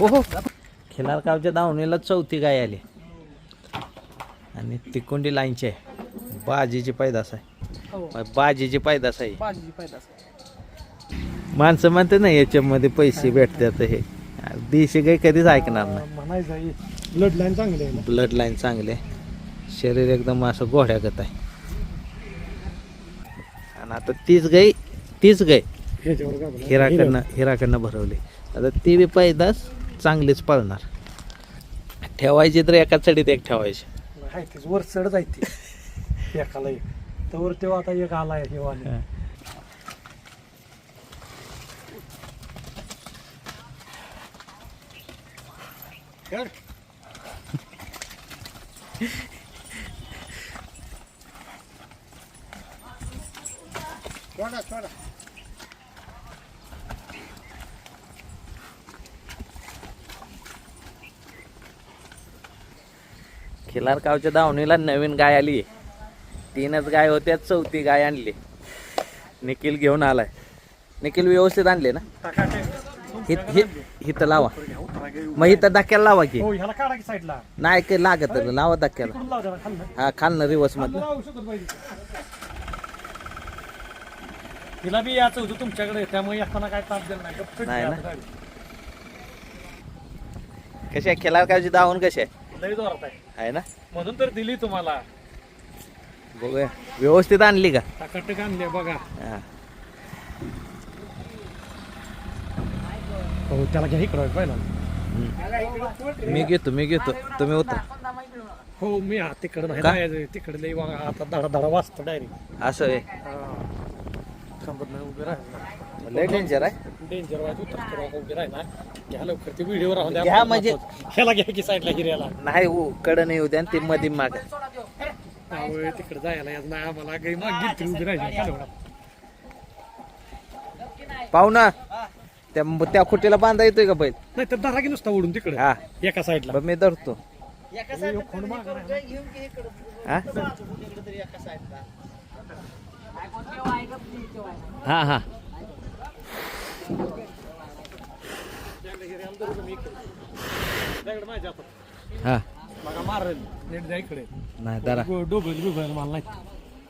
हो हो खिलारगावच्या दावणीला चौथी गाय आली. आणि तिकोंडी लाईनची आहे. बाजीची पैदास आहे. बाजीची पैदास आहे. माणसं म्हणते ना याच्यामध्ये पैसे भेटतात हे. देशी गाय कधीच ऐकणार नाही. ब्लड लाईन चांगली आहे ब्लड लाईन चांगले शरीर एकदम असं घोड्यागत आहे. आणि आता तीच गाय तीच गाय? हिराकडनं हिराकडनं भरवली. आता ती बी पैदास चांगलीच पळणार. ठेवायची तर एका चढीत एक ठेवायची. आहे तेच वर चढ आहे ती. एकाला एक. तर तेव्हा आता एक आलाय हे. वाले खिलारगावच्या दावणीला नवीन गाय आली तीनच गाय होत्या चौथी गाय आणली. निखिल घेऊन आलाय. निखिल व्यवस्थित आणले ना? हित हित हिथं लावा. मग इथं धक्क्याला लावा की. हो नाही काही लागत लावा धक्क्याला हा खालनं रिवर्स मधलं तिला बी याचं होतं तुमच्याकडे त्यामुळे येताना काय ताप दिला नाही. नाही ना. कशी आहे? दावण कशी आहे? जोरात आहे. आहे ना? म्हणून तर दिली तुम्हाला. बघूया. व्यवस्थित आणली का? टाकाटक आणले बघा. हा. हो त्याला घ्या इकडं पहिला. मी घेतो मी घेतो. तुम्ही उतरा. हो मी हा तिकडं नाही? जायचं तिकडे बघा आता धडा धडा वाचतो डायरेक्ट. असं आहे. नाही उभे राहिला लय डेंजर आहे. डेंजर वाईट उतर उभे राहिला घ्या लवकर ते व्हिडिओ राहून द्या. घ्या म्हणजे- ह्याला घ्या की साईडला हिऱ्याला. नाही हो कडं नाही होत्या ते मध्ये माग. त्यामुळे तिकडे जायला नाही. आम्हाला काही उभी राहिली? पाहुणा त्या त्या खुटीला बांधा येतोय का बैल? नाही तर धरा की नुसता ओढून तिकडे. हा. एका साईडला मी धरतो. हा? हा हा. हा. बघा नाही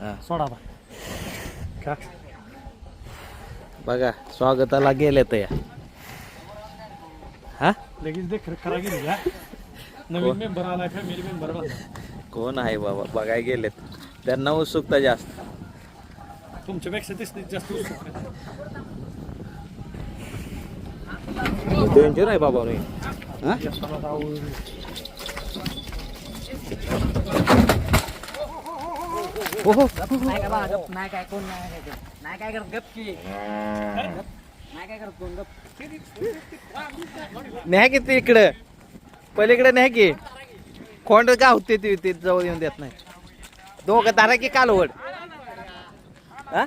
हा. सोडा स्वागताला गेले तर या हा? लगेच देख गेली हा? नवीन मेंबर आलाय फॅमिली मेंबर कोण आहे बाबा? बघाय गेलेत. त्यांना उत्सुकता जास्त. तुमच्यापेक्षा दिसते जास्त उत्सुक आहे. डेंजर आहे बाबा रे हो हो नाही काय नाही काय कोण नाही काय करत. गप की नाही काय करत कोण गप न्या की ते इकडं? पलीकडे न्या की? का होते ती ते जवळ येऊन देत नाही. दोघं तारा की कालवड. हा?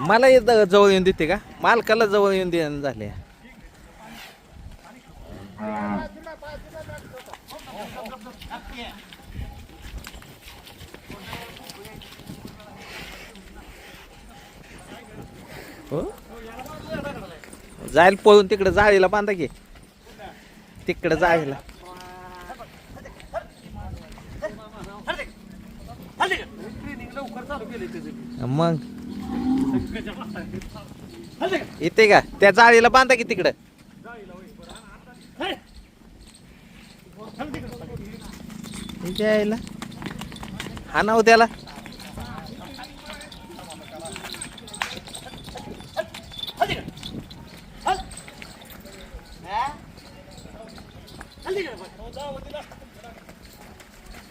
मला इथं जवळ येऊन देते का? मालकाला जवळ येऊन दे झाले हो? जाईल पळून तिकडे जाळीला बांधा की. तिकडे जाळीला. मग? येते का? त्या जाळीला बांधा की तिकडं? जायला हा नाव त्याला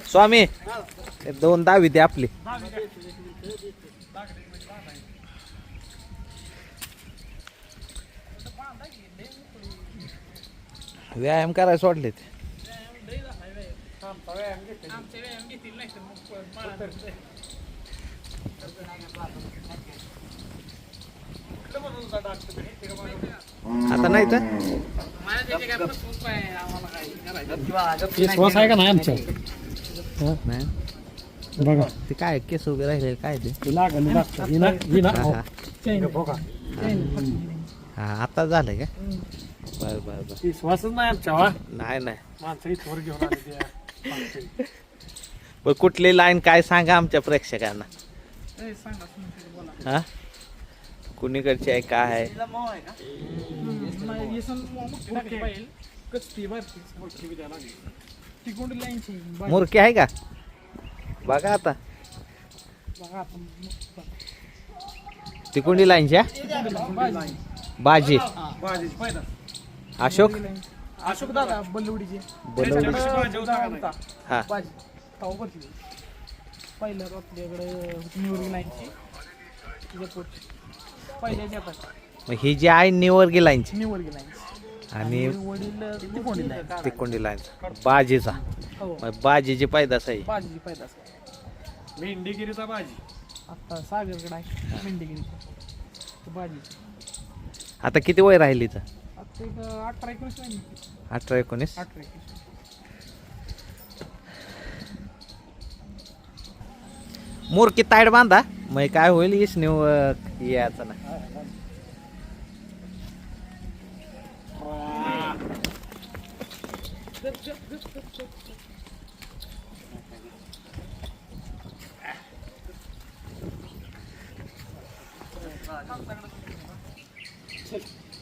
स्वामी ते दोन दहावी ते आपली. व्यायाम करायला सोडले ते आता नाही तर? विश्वास आहे का नाही आमच्या? नाही. बघा. ते काय केस उभे राहिले काय ते? हा, आता झालंय का? बर बर बर. विश्वासच नाही आमच्या वा नाही नाही. माणसं इथवर घेऊन आले त्या पालखीत. बर कुठली लाईन काय सांगा आमच्या प्रेक्षकांना? हा? कुणीकडची आहे काय आहे? मुरकी आहे का? बघा आता. तिकोंडी लाईनच्या बाजी. भाजीची फायदा अशोक? अशोक दादा नाही? हा पहिलं आपल्याकडे लाईनची मग ही जी आहे निवर्गी लाईनची. निवडगी लाईनची. आणि तिकोंडी लाईन बाजीचा. हो. मग बाजीची पैदास आहे. भाजीची पैदास भेंडीगिरीचा भाजी आता सागरकडे आहे. भाजीची आता किती वय राहिली तर आता एक अठरा एकोणीस लाईन अठरा एकोणीस? अठरा एकोणीस मोरकी ताईड बांधा. मग काय होईल? हीच नेऊ याचं ना.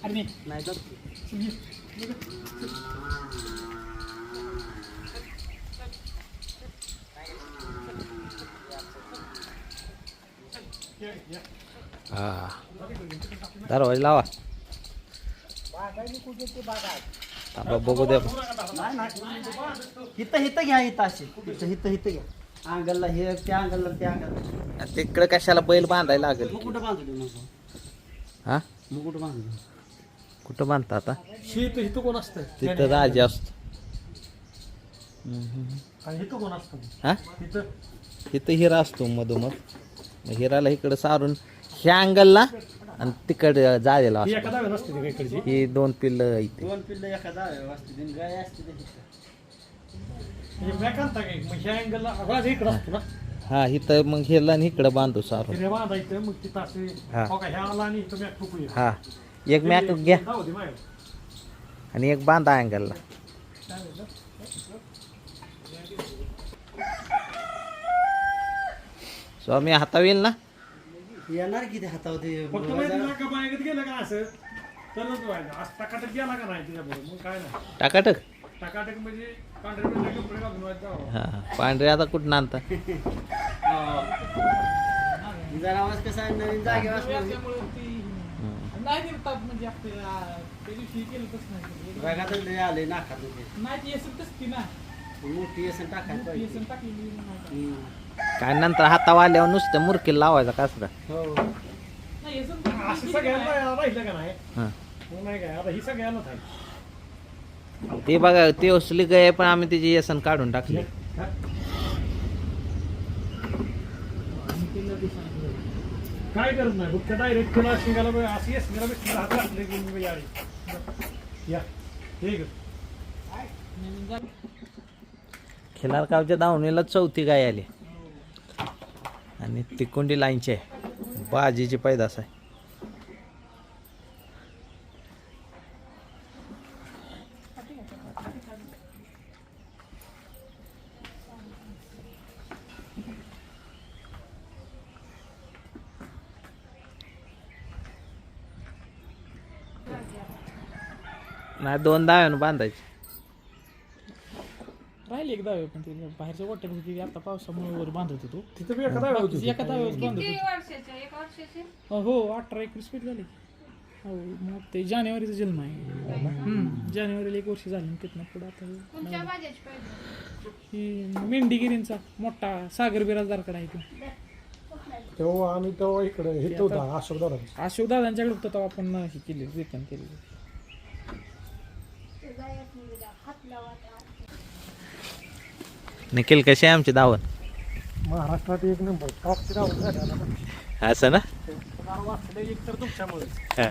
अरे नाही जात हा. दरवाजा लावा. थांबा बघू द्या. हिथं हिथं घ्या हिथं असे हिथं हिथं हिथं घ्या. अंगलला हे त्या अंगलला त्या अंगलला. तिकडे कशाला बैल बांधायला लागेल? मग कुठं बांधतो मग. हा? मग कुठं बांधतो कुठं बांधता आता? शेत इथं कोण असतं तिथं राजा असतो. आणि इथं कोण असतं? हा? इथं. तिथं हिरा असतो मधोमध. मग हिराला इकडं सारून. ह्या अँगलला आणि तिकडे जायला असतो एका दाव्यात असते ती इकडची. ही दोन पिल्ल इथे. दोन पिल्लं एखादा असते आणि गाय असते ते हिथं. हे मॅक आणता काय मग ह्या अँगलला राजा इकडं असतो ना? हा इथं मग हेला आणि इकडं बांधू सारून. हिरे बांधायचं मग तिथं असे हा. हो का ह्या आला आणि इथं मॅक ठोकू हा. एक मॅक घ्या. होती आणि एक बांधा अँगलला स्वामी हातावर येईल ना? येणार किती हातावर ते फक्त माहिती ना का बायगत गेलं का असं? तरच व्हायचं. आज टकाटक गेला का नाही तिच्याबरोबर? मग काय नाही. टाकाटक? टकाटक म्हणजे पांढरे पिंढरे कपडे घालून व्हायचं जावं. हा पांढरे आता कुठं आणता? जरा आवाज कसा आहे? नवीन जागेवर असणार त्यामुळे ती नाही म्हणजे आपल्याला त्या दिवशी नाही. लय आले नाकात ते. नाही ती ती ना मोठी असं टाकायला पाहिजे. येसन टाकलेली नाही हम्म. काय नंतर हातावर आल्यावर नुसतं मुरकीला लावायचा कसरा हो. असं सगळ्यांना राहिलं का नाही? हा. मग नाही काय? आता ही सगळ्यांना आहे ते बघा ते असली गाय पण आम्ही त्याची येसन काढून टाकली. काय करत नाही? फक्त डायरेक्ट तुला शिंगाला बघ, अशी येस मेरा बेस्ट हात घातले की मी यारी या. हे घे. खिलारगावच्या दावणीला चौथी गाय आली. आणि तिकोंडी लाईनची आहे बाजीची पैदास आहे. नाही दोन दाव्यानं बांधायची. राहिले एकदा पण ते बाहेरच्या गोट्यात होती आता पावसामुळे वर बांधत होतो. तिथं बी एखादा वेळ होती एका दाव्यावर बांधत किती होतो. वर्षाचे एक वर्षाचे? हो अठरा एकवीस फीट झाले. हो मग ते जानेवारीचा जन्म आहे. हम्म, जानेवारीला एक वर्ष झाली तिथनं पुढे आता हे कोणत्या भाज्याची पाहिजे ही मेंढीगिरींचा मोठा सागर बिराजदारकडे आहे तो. तेव्हा आम्ही तेव्हा इकडे हे होता अशोक दादा अशोक दादांच्याकडे होतं तेव्हा आपण हे केली रिटर्न केली निखिल कशी आहे आमची दावण महाराष्ट्रात एक नंबर टॉपची नाव झाली असं ना? वाचलं एक तर तुमच्यामुळे. हा.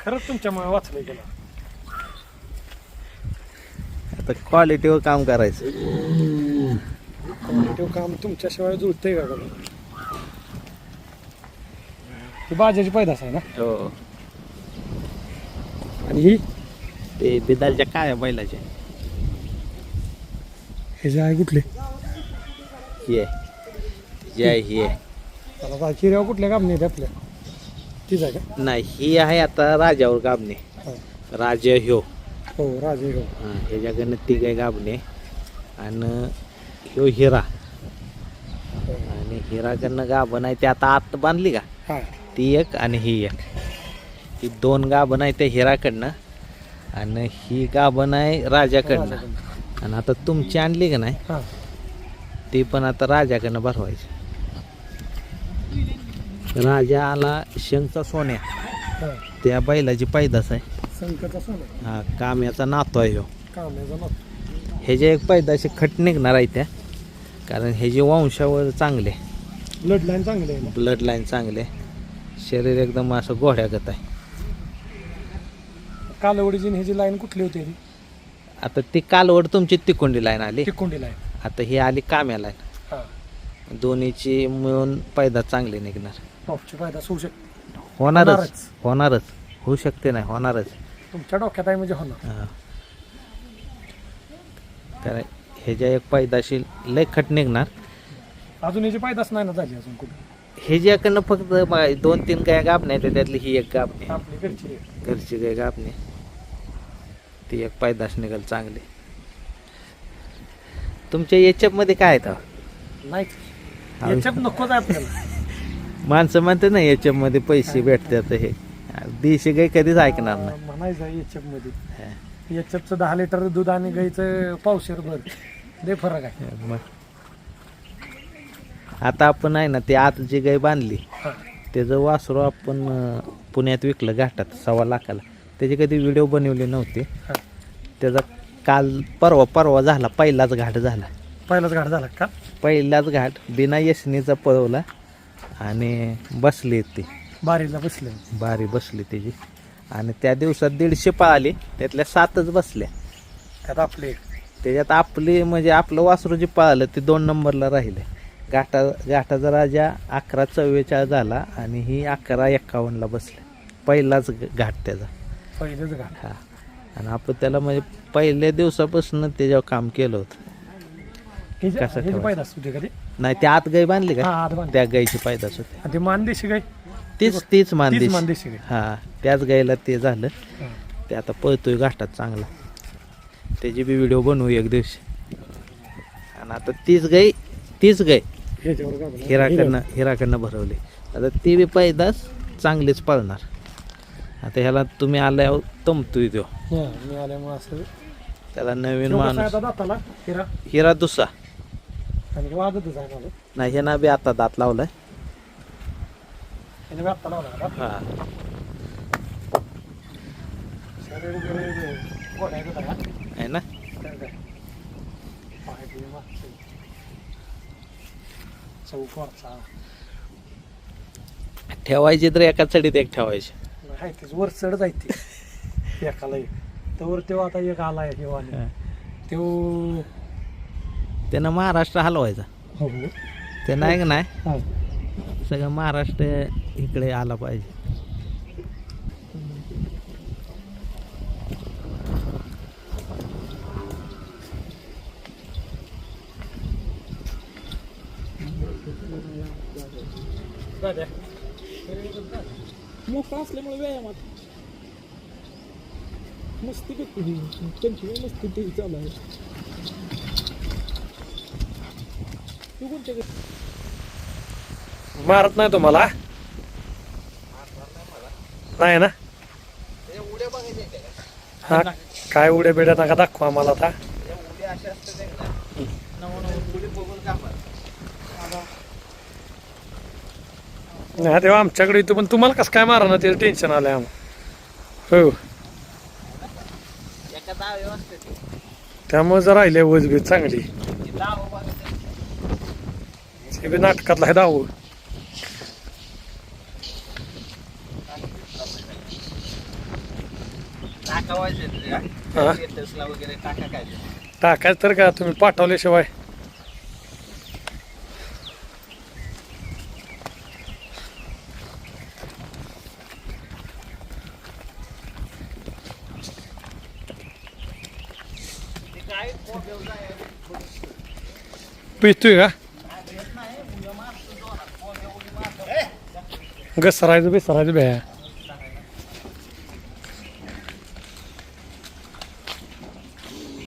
खरंच तुमच्यामुळे वाचलंय गेलं. आता क्वालिटीवर काम करायचं. ते काम तुमच्याशिवाय जुळतंय का? ती बाजाची पैदास आहे ना? हो. आणि ही? ते बिदालच्या काय बैलाचे. हे जे आहे कुठले? ही. जय ही त्याला काय चिऱ्यावर कुठल्या काम नाही आपल्या? तीच आहे का? नाही ही आहे आता राजावर गाबणे. राजा ह्यो. हो राजे हो हा, ह्याच्याकडनं तिघ आहे गाबणे आणि ह्यो हिरा. आणि हिराकडनं गाभण आहे ते आता आत बांधली का? हा. ती एक आणि ही एक. ही दोन गाभण आहे त्या हिराकडनं आणि ही गाभण आहे राजाकडनं. आणि आता तुमची आणली का नाही? हा. ती पण आता राजाकडनं भरवायची. राजा आला शंखचा सोन्या. हा. त्या बैलाची पैदास आहे. सोना हा काम्याचा नातो आहे ह्यो. कामाचा मग हे जे एक पैदाशी खट निघणार आहे त्या कारण हे जे वंशावर चांगले. ब्लड लाईन चांगली आहे ना? ब्लड लाईन चांगले. शरीर एकदम असं घोड्यागत आहे. कालवडीची आणि ह्याची लाईन कुठली होती ती? आता ती कालवड तुमची तिकोंडी लाईन आली. तिकोंडी लाईन आता ही आली काम्या लाईन हा. दोन्हीची मिळून पैदा चांगली निघणार. टॉपची फायदा होऊ शकते होणारच होणारच. होणारच. होऊ शकते नाही होणारच. तुमच्या डोक्यात आहे म्हणजे होणार. हा. कारण ह्याच्या एक पैदाशी लय खट निघणार. अजून याची पायदास नाही ना झाली अजून कुठे. हे ज्याकडनं फक्त बघा, दोन तीन गाय गाभण्या आहेत त्यातली ही एक गाभणी आपली घरची. घरची गाय गाभणी ती एक पैदास निघाल चांगली. तुमच्या याच्यापमध्ये काय आहे नाहीच. हा. याच्यात नकोच आहे आपल्याला. माणसं म्हणते ना याच्यापमध्ये पैसे भेटतात हे. देशी गाय कधीच ऐकणार नाही. म्हणायचं आहे याच्यापमध्ये. हा. याच्यापचं दहा लिटर दूध आणि गाईचं पावशेर भर. लय फरक आहे. मग. आता आपण आहे ना ते आत जी गाय बांधली हा. त्याचं वासरू आपण अं, पुण्यात विकलं घाटात सव्वा लाखाला. त्याची कधी व्हिडिओ बनवली नव्हती. हा. त्याचा काल परवा परवा झाला पहिलाच घाट झाला. पहिलाच घाट झाला का? पहिलाच घाट बिना यशनीचा पळवला आणि बसली ती. बारीला बसले. बारी बसली त्याची. आणि त्या दिवसात दीडशे पळाली त्यातल्या सातच बसल्या. त्यात आपले. त्याच्यात आपली म्हणजे आपलं वासरू जे पळालं ते दोन नंबरला राहिले. घाटा घाटाचा राजा अकरा चव्वेचाळीस झाला आणि ही अकरा एक्कावन्नला बसल्या पहिलाच घाट त्याचा. पहिलेच घाट हा. आणि आपण त्याला म्हणजे पहिल्या दिवसापासून त्याच्यावर काम केलं होतं. ह्याची कसं ह्याची ठेवायचं? पायदास होती का ती? नाही त्या आत गाई बांधली हा का आत त्या गाईची पायदास होते. आणि ती मानदेशी गाय तीच तीच तीच मानदेश. मानदेशी गाय हा त्याच गाईला ते झालं. हा. ते आता पळतोय घाटात चांगला. त्याची बी व्हिडिओ बनवू एक दिवशी. आणि आता तीच गाई तीच ह्याच्यावर गाभण. हिराकडनं हिराकडनं भरवली. आता ती बी पैदास चांगलीच पळणार. आता ह्याला तुम्ही आल्यावर तमतोय तो. हा, मी आल्यामुळे असं त्याला नवीन माणूस. दाताला हिरा. हिरा दुसा आणि वाजतच आहे मला नाही ह्याना बी आता दात लावलाय. त्याने लावला हा. आहे, हा. ना. ठेवायची तर एका चढीत एक ठेवायची. आहे तेच वर चढ आहे ते. एकाला एक. तर तेव्हा आता एक आलाय किंवा हा. तो त्यानं महाराष्ट्र हलवायचा. हो. ते नाही का नाही? हा. सगळं महाराष्ट्र इकडे आला पाहिजे. मोठा असल्यामुळे व्यायामात मस्ती करते ही कंटिन्यू मस्ती टी चालू आहे. तू कोणत्या मारत नाही तुम्हाला? नाही ना? हा काय उड्या बिड्या नका दाखवा आम्हाला आता. नाही तेव्हा आमच्याकडे येतो पण तुम्हाला कसं काय मारा ना त्याचं टेन्शन आलंय आम्हाला. हो. त्यामुळे जर राहिले वजबीत चांगली. ते बी नाटकातला आहे दाव? टाकायचं तर का तुम्ही पाठवल्याशिवाय. पितोय का घसरायचं बेसरायचं भ्या